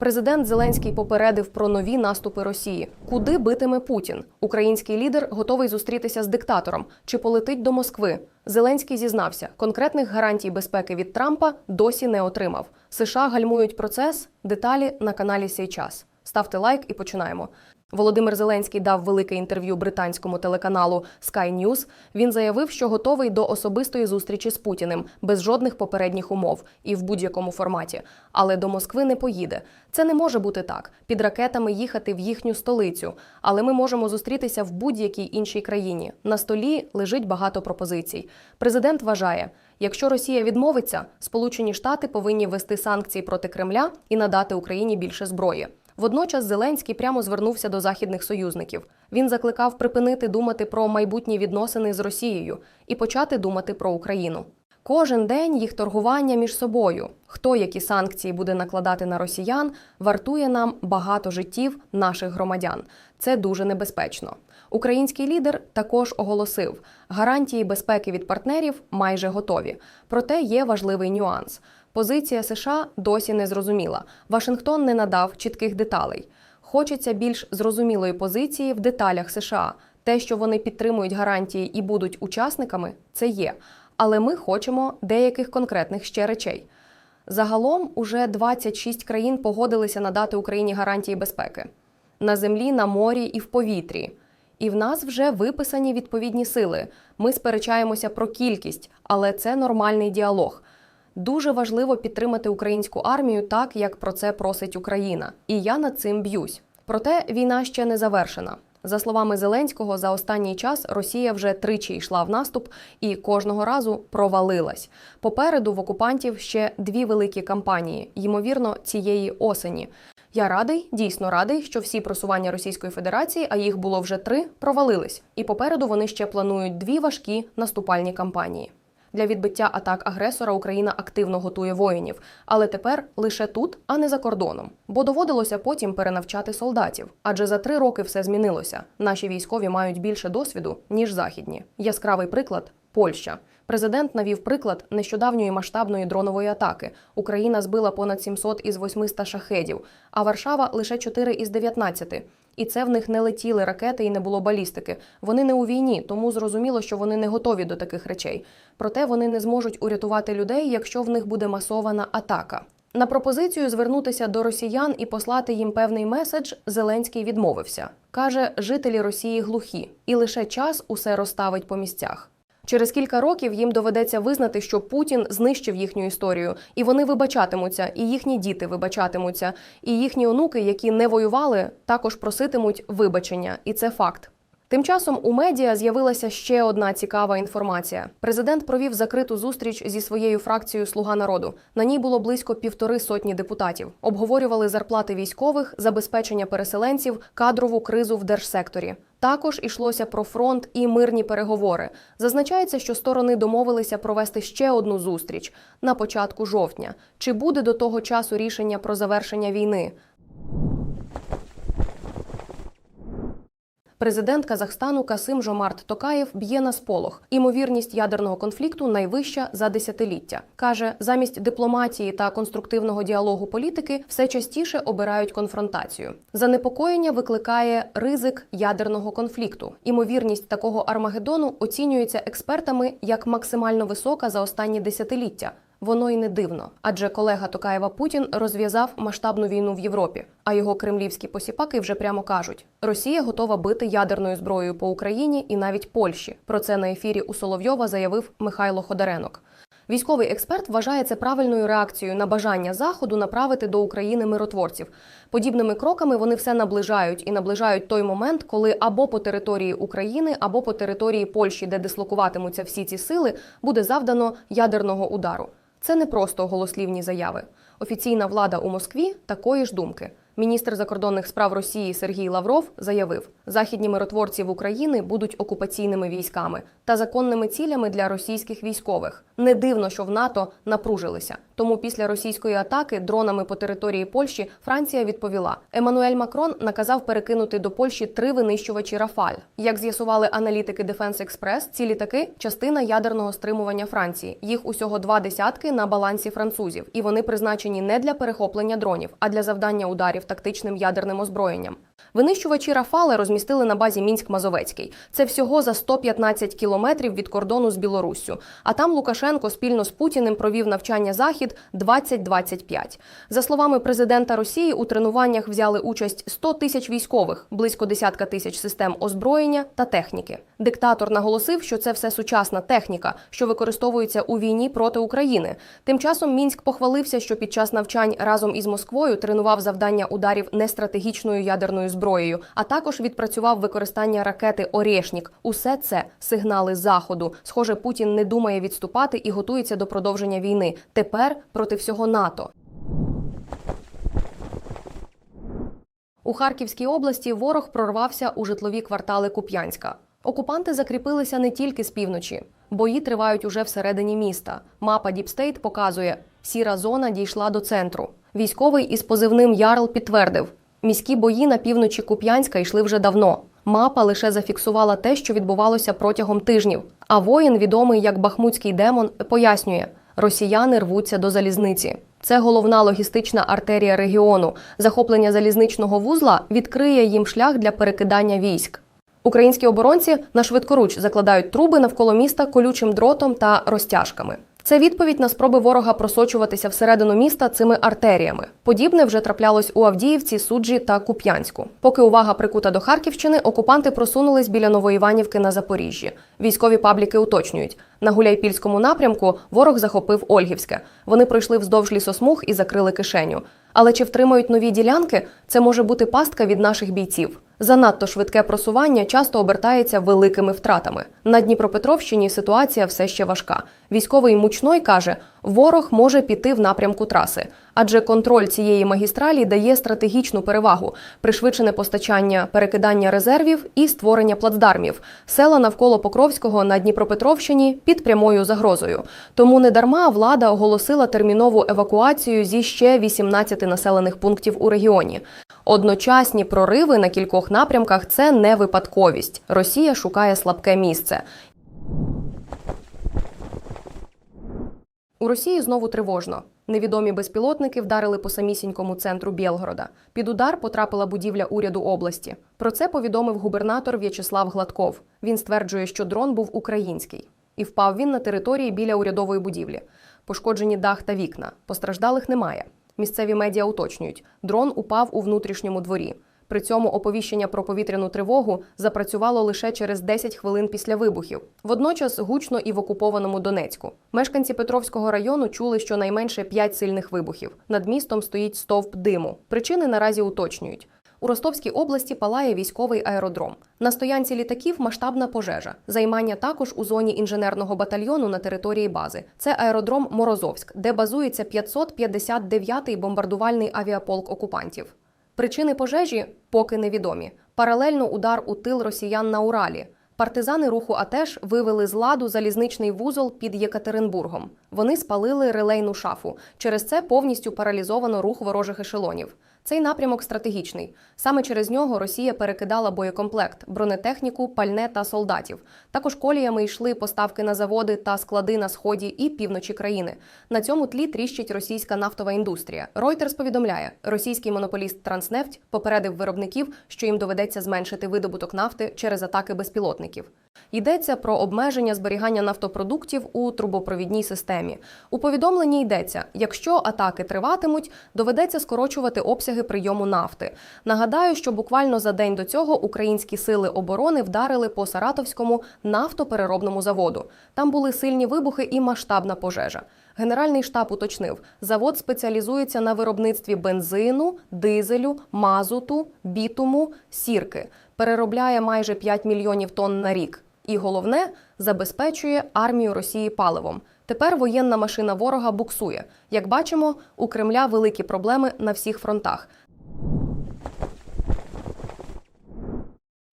Президент Зеленський попередив про нові наступи Росії. Куди битиме Путін? Український лідер готовий зустрітися з диктатором чи полетить до Москви. Зеленський зізнався, конкретних гарантій безпеки від Трампа досі не отримав. США гальмують процес. Деталі на каналі Сей час. Ставте лайк і починаємо. Володимир Зеленський дав велике інтерв'ю британському телеканалу Sky News. Він заявив, що готовий до особистої зустрічі з Путіним без жодних попередніх умов і в будь-якому форматі. Але до Москви не поїде. Це не може бути так. Під ракетами їхати в їхню столицю. Але ми можемо зустрітися в будь-якій іншій країні. На столі лежить багато пропозицій. Президент вважає, якщо Росія відмовиться, Сполучені Штати повинні ввести санкції проти Кремля і надати Україні більше зброї. Водночас Зеленський прямо звернувся до західних союзників. Він закликав припинити думати про майбутні відносини з Росією і почати думати про Україну. Кожен день їх торгування між собою, хто які санкції буде накладати на росіян, вартує нам багато життів наших громадян. Це дуже небезпечно. Український лідер також оголосив, гарантії безпеки від партнерів майже готові. Проте є важливий нюанс. Позиція США досі не зрозуміла. Вашингтон не надав чітких деталей. Хочеться більш зрозумілої позиції в деталях США. Те, що вони підтримують гарантії і будуть учасниками, це є. Але ми хочемо деяких конкретних ще речей. Загалом уже 26 країн погодилися надати Україні гарантії безпеки на землі, на морі і в повітрі. І в нас вже виписані відповідні сили. Ми сперечаємося про кількість, але це нормальний діалог. Дуже важливо підтримати українську армію так, як про це просить Україна. І я над цим б'юсь. Проте війна ще не завершена. За словами Зеленського, за останній час Росія вже тричі йшла в наступ і кожного разу провалилась. Попереду в окупантів ще дві великі кампанії, ймовірно, цієї осені. Я радий, дійсно радий, що всі просування Російської Федерації, а їх було вже три, провалились. І попереду вони ще планують дві важкі наступальні кампанії. Для відбиття атак агресора Україна активно готує воїнів, але тепер лише тут, а не за кордоном. Бо доводилося потім перенавчати солдатів. Адже за три роки все змінилося. Наші військові мають більше досвіду ніж західні. Яскравий приклад Польща. Президент навів приклад нещодавньої масштабної дронової атаки. Україна збила понад 700 із 800 шахедів, а Варшава лише 4 із 19. І це в них не летіли ракети і не було балістики. Вони не у війні, тому зрозуміло, що вони не готові до таких речей. Проте вони не зможуть урятувати людей, якщо в них буде масована атака. На пропозицію звернутися до росіян і послати їм певний меседж Зеленський відмовився. каже, жителі Росії глухі, і лише час усе розставить по місцях. Через кілька років їм доведеться визнати, що Путін знищив їхню історію, і вони вибачатимуться, і їхні діти вибачатимуться, і їхні онуки, які не воювали, також проситимуть вибачення, і це факт. Тим часом у медіа з'явилася ще одна цікава інформація. Президент провів закриту зустріч зі своєю фракцією Слуга народу. На ній було близько півтори сотні депутатів. Обговорювали зарплати військових, забезпечення переселенців, кадрову кризу в держсекторі. Також ішлося про фронт і мирні переговори. Зазначається, що сторони домовилися провести ще одну зустріч на початку жовтня. Чи буде до того часу рішення про завершення війни? Президент Казахстану Касим Жомарт Токаєв б'є на сполох. Імовірність ядерного конфлікту найвища за десятиліття. каже, замість дипломатії та конструктивного діалогу політики все частіше обирають конфронтацію. Занепокоєння викликає ризик ядерного конфлікту. Імовірність такого армагеддону оцінюється експертами як максимально висока за останні десятиліття. Воно й не дивно, адже колега Токаєва Путін розв'язав масштабну війну в Європі. А його кремлівські посіпаки вже прямо кажуть: Росія готова бити ядерною зброєю по Україні і навіть Польщі. Про це на ефірі у Соловйова заявив Михайло Ходоренок. Військовий експерт вважає це правильною реакцією на бажання заходу направити до України миротворців. Подібними кроками вони все наближають і наближають той момент, коли або по території України, або по території Польщі, де дислокуватимуться всі ці сили, буде завдано ядерного удару. Це не просто голослівні заяви. Офіційна влада у Москві такої ж думки. Міністр закордонних справ Росії Сергій Лавров заявив, західні миротворці в Україні будуть окупаційними військами та законними цілями для російських військових. Не дивно, що в НАТО напружилися. Тому після російської атаки дронами по території Польщі Франція відповіла. Еммануель Макрон наказав перекинути до Польщі три винищувачі Рафаль. Як з'ясували аналітики Defense Express, ці літаки частина ядерного стримування Франції. Їх усього два десятки на балансі французів, і вони призначені не для перехоплення дронів, а для завдання ударів тактичним ядерним озброєнням. Винищувачі Рафали розмістили на базі Мінськ-Мазовецький. Це всього за 115 кілометрів від кордону з Білоруссю. А там Лукашенко спільно з Путіним провів навчання захід 2025. За словами президента Росії, у тренуваннях взяли участь 100 тисяч військових, близько десятка тисяч систем озброєння та техніки. Диктатор наголосив, що це все сучасна техніка, що використовується у війні проти України. Тим часом Мінськ похвалився, що під час навчань разом із Москвою тренував завдання ударів нестратегічною ядерною зброєю, а також відпрацював використання ракети Орєшнік. Усе це сигнали заходу. Схоже, Путін не думає відступати і готується до продовження війни. Тепер проти всього НАТО. У Харківській області ворог прорвався у житлові квартали Куп'янська. Окупанти закріпилися не тільки з півночі. Бої тривають уже всередині міста. Мапа Діпстейт показує, сіра зона дійшла до центру. Військовий із позивним Ярл підтвердив, міські бої на півночі Куп'янська йшли вже давно. Мапа лише зафіксувала те, що відбувалося протягом тижнів. А воїн, відомий як Бахмутський демон, пояснює, росіяни рвуться до залізниці. Це головна логістична артерія регіону. Захоплення залізничного вузла відкриє їм шлях для перекидання військ. Українські оборонці на швидкоруч закладають труби навколо міста колючим дротом та розтяжками. Це відповідь на спроби ворога просочуватися всередину міста цими артеріями. Подібне вже траплялось у Авдіївці, Суджі та Куп'янську. Поки увага прикута до Харківщини, окупанти просунулись біля Новоіванівки на Запоріжжі. Військові пабліки уточнюють. На Гуляйпільському напрямку ворог захопив Ольгівське. Вони пройшли вздовж лісосмуг і закрили кишеню. Але чи втримають нові ділянки? Це може бути пастка від наших бійців. Занадто швидке просування часто обертається великими втратами. На Дніпропетровщині ситуація все ще важка. Військовий мучной каже, ворог може піти в напрямку траси, адже контроль цієї магістралі дає стратегічну перевагу, пришвидшене постачання, перекидання резервів і створення плацдармів. Села навколо Покровського на Дніпропетровщині під прямою загрозою. Тому недарма влада оголосила термінову евакуацію зі ще 18 населених пунктів у регіоні. Одночасні прориви на кількох напрямках це не випадковість. Росія шукає слабке місце. У Росії знову тривожно. Невідомі безпілотники вдарили по самісінькому центру Білгорода. Під удар потрапила будівля уряду області. Про це повідомив губернатор В'ячеслав Гладков. Він стверджує, що дрон був український, і впав він на території біля урядової будівлі. Пошкоджені дах та вікна. Постраждалих немає. Місцеві медіа уточнюють, дрон упав у внутрішньому дворі. При цьому оповіщення про повітряну тривогу запрацювало лише через 10 хвилин після вибухів. Водночас гучно і в окупованому Донецьку. Мешканці Петровського району чули щонайменше 5 сильних вибухів. Над містом стоїть стовп диму. Причини наразі уточнюють. У Ростовській області палає військовий аеродром. На стоянці літаків масштабна пожежа. Займання також у зоні інженерного батальйону на території бази. Це аеродром Морозовськ, де базується 559-й бомбардувальний авіаполк окупантів. Причини пожежі поки невідомі. Паралельно удар у тил росіян на Уралі. Партизани руху АТЕШ вивели з ладу залізничний вузол під Єкатеринбургом. Вони спалили релейну шафу. Через це повністю паралізовано рух ворожих ешелонів. Цей напрямок стратегічний. Саме через нього Росія перекидала боєкомплект, бронетехніку, пальне та солдатів. Також коліями йшли поставки на заводи та склади на сході і півночі країни. На цьому тлі тріщить російська нафтова індустрія. Reuters повідомляє, російський монополіст Транснефть попередив виробників, що їм доведеться зменшити видобуток нафти через атаки безпілотників. Йдеться про обмеження зберігання нафтопродуктів у трубопровідній системі. У повідомленні йдеться: якщо атаки триватимуть, доведеться скорочувати обсяги прийому нафти. Нагадаю, що буквально за день до цього українські сили оборони вдарили по Саратовському нафтопереробному заводу. Там були сильні вибухи і масштабна пожежа. Генеральний штаб уточнив, завод спеціалізується на виробництві бензину, дизелю, мазуту, бітуму, сірки. Переробляє майже 5 мільйонів тонн на рік. І головне забезпечує армію Росії паливом. Тепер воєнна машина ворога буксує. Як бачимо, у Кремля великі проблеми на всіх фронтах.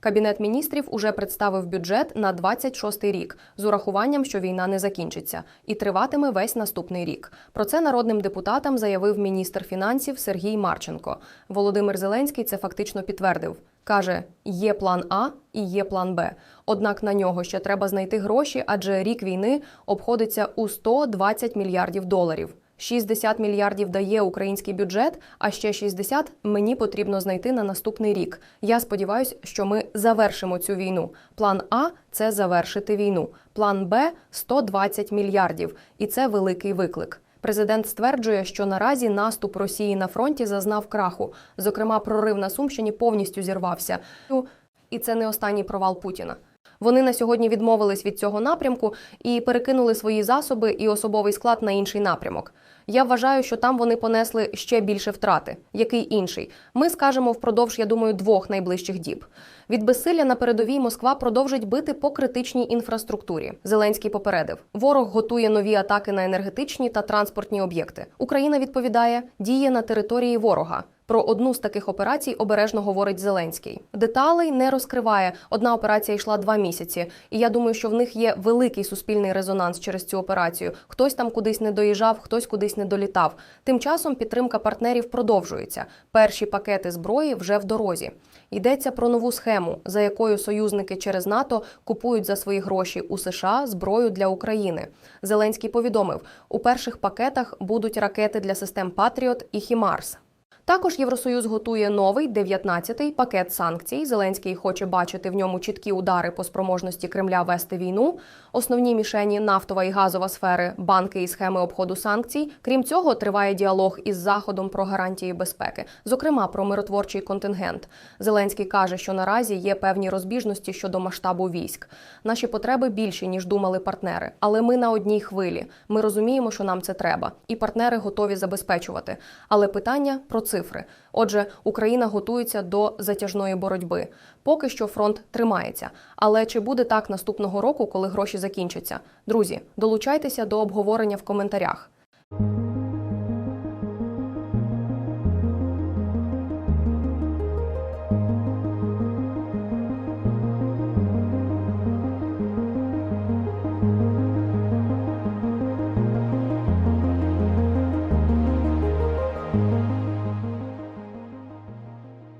Кабінет міністрів уже представив бюджет на 26 рік з урахуванням, що війна не закінчиться, і триватиме весь наступний рік. Про це народним депутатам заявив міністр фінансів Сергій Марченко. Володимир Зеленський це фактично підтвердив. Каже, є план А і є план Б. Однак на нього ще треба знайти гроші, адже рік війни обходиться у 120 мільярдів доларів. 60 мільярдів дає український бюджет, а ще 60 мені потрібно знайти на наступний рік. Я сподіваюся, що ми завершимо цю війну. План А це завершити війну. План Б 120 мільярдів, і це великий виклик. Президент стверджує, що наразі наступ Росії на фронті зазнав краху. Зокрема, прорив на Сумщині повністю зірвався. І це не останній провал Путіна. Вони на сьогодні відмовились від цього напрямку і перекинули свої засоби і особовий склад на інший напрямок. Я вважаю, що там вони понесли ще більше втрати. Який інший? Ми скажемо впродовж, я думаю, двох найближчих діб. Від безсилля на передовій Москва продовжить бити по критичній інфраструктурі. Зеленський попередив: ворог готує нові атаки на енергетичні та транспортні об'єкти. Україна відповідає, діє на території ворога. Про одну з таких операцій обережно говорить Зеленський. Деталей не розкриває. Одна операція йшла два місяці, і я думаю, що в них є великий суспільний резонанс через цю операцію. Хтось там кудись не доїжджав, хтось кудись не долітав. Тим часом підтримка партнерів продовжується. Перші пакети зброї вже в дорозі. Йдеться про нову схему, за якою союзники через НАТО купують за свої гроші у США зброю для України. Зеленський повідомив: у перших пакетах будуть ракети для систем Патріот і Хімарс. Також Євросоюз готує новий 19-й пакет санкцій. Зеленський хоче бачити в ньому чіткі удари по спроможності Кремля вести війну. Основні мішені нафтова і газова сфери, банки і схеми обходу санкцій. Крім цього, триває діалог із заходом про гарантії безпеки, зокрема про миротворчий контингент. Зеленський каже, що наразі є певні розбіжності щодо масштабу військ. Наші потреби більші ніж думали партнери, але ми на одній хвилі. Ми розуміємо, що нам це треба, і партнери готові забезпечувати. Але питання про цифри. Отже, Україна готується до затяжної боротьби. Поки що фронт тримається. Але чи буде так наступного року, коли гроші закінчаться? Друзі, долучайтеся до обговорення в коментарях.